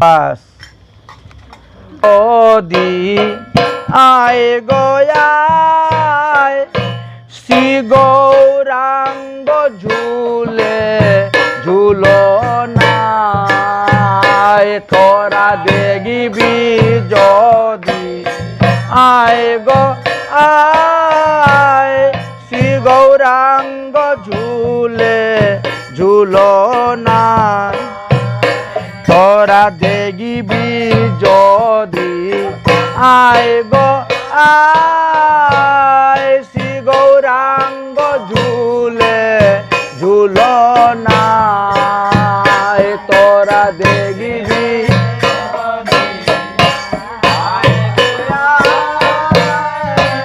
Pass ওদি আয় গয়ায় শ্রী গৌরাঙ্গ ঝুলে ঝুলো নায় তোরা দেখিবি যদি আয় গো আয় শ্রী গৌরাঙ্গ ঝুলে ঝুলো তোরা দেখিবি যদি? আয় গো, আয় শ্রী গৌরাঙ্গ ঝুলে, ঝুলো না তোরা দেখিবি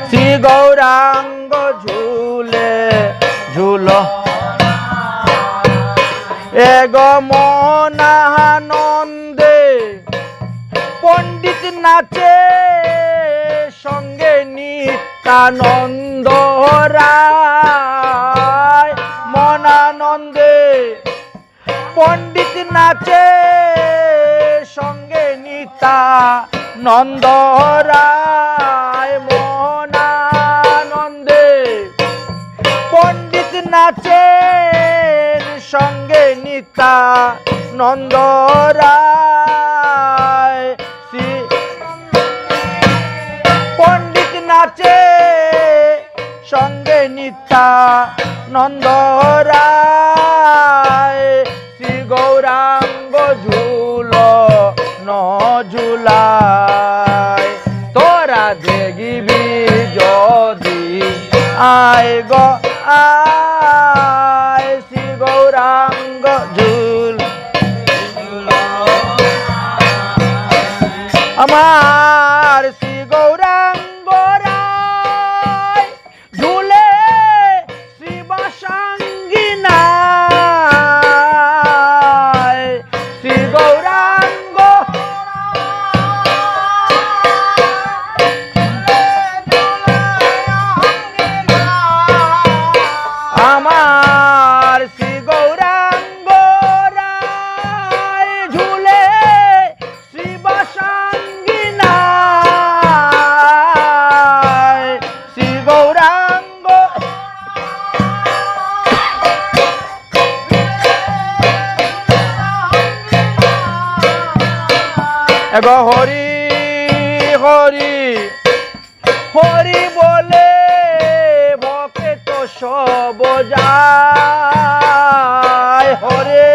শ্রী গৌরাঙ্গ ঝুলে, ঝুলো এগ মনানন্দে নাচে সঙ্গে নিত্যানন্দ রায়, মনানন্দে। পণ্ডিত নাচে, সঙ্গে নিত্যানন্দ রায়, মনানন্দে। পণ্ডিত নাচেন, সঙ্গে নিতা নন্দ রায়। নিতা নন্দ রায়। শ্রী গৌরাঙ্গ ঝুল ন ঝুলায় তোরা দেখিবি যদি আয় গ আয়। শ্রী গৌরাঙ্গ ঝুল। আমার শ্রী এগ হরি হরি। হরি বলে ভকে তো সব যায়। হরে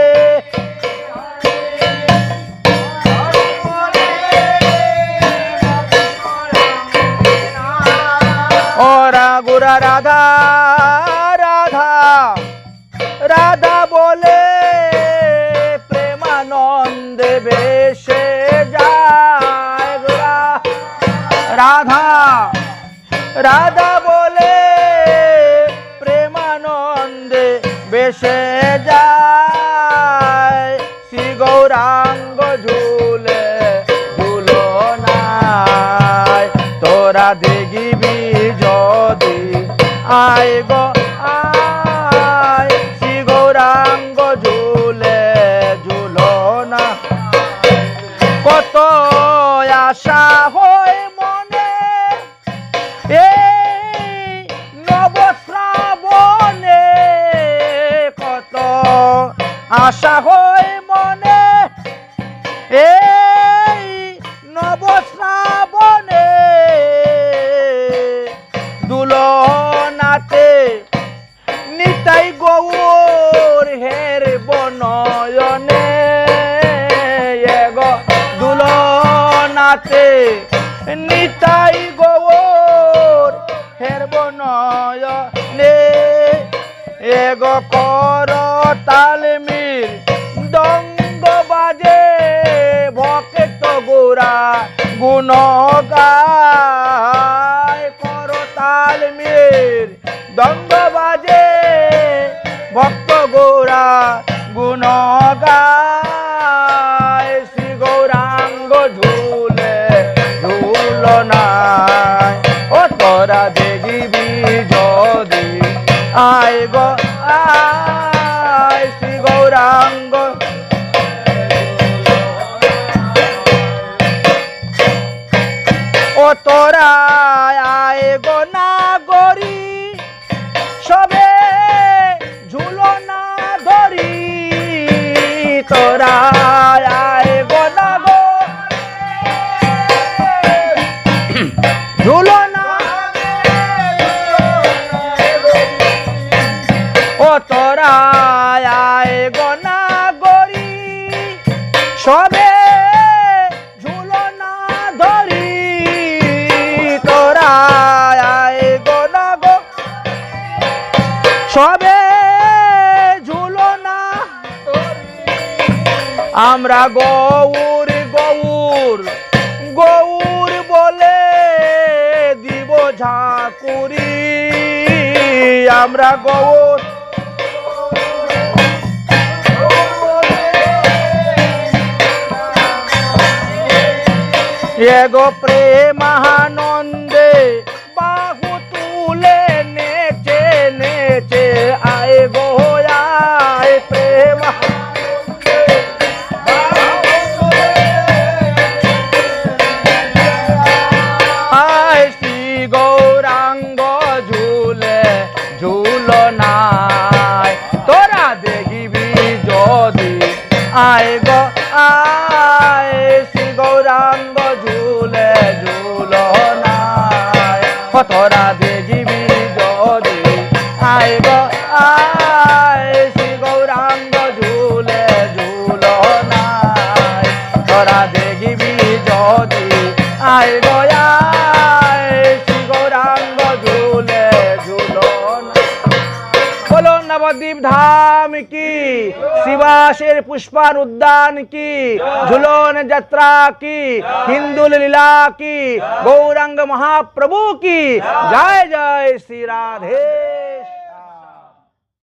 ওরা গুরা রাধা রাধা রাধা বলে, প্রেমানন্দে বেশে যায়। শ্রী গৌরাঙ্গ ঝুলে ঝুলো নাই। তোরা দেখিবি যদি আয় গো আশা হয় মনে, এই নবশ্রাবণে দুলনাতে নিতাই গৌর হের বনয়নে। এগ দুলনাতে নিতাই গৌর হের বনয়নে। এগ কর দঙ্গ গুণ গায় কর তালমির দঙ্গ বাজে ভক্ত গোরা গুণ তোরা আয় গো না গরি সবে ঝুলো না ধরি। তোরা আয় গো গো সবে ঝুলো না আমরা গৌর গৌর গৌর বলে দিব ঝাঁকুরি। আমরা গৌর এগো প্রেমানন্দে নাই ও शिवाशीर पुष्पान उद्यान की, झुलोन जत्रा की हिंदुल लीला की, गौरंग महाप्रभु की। जय जय श्री राधे।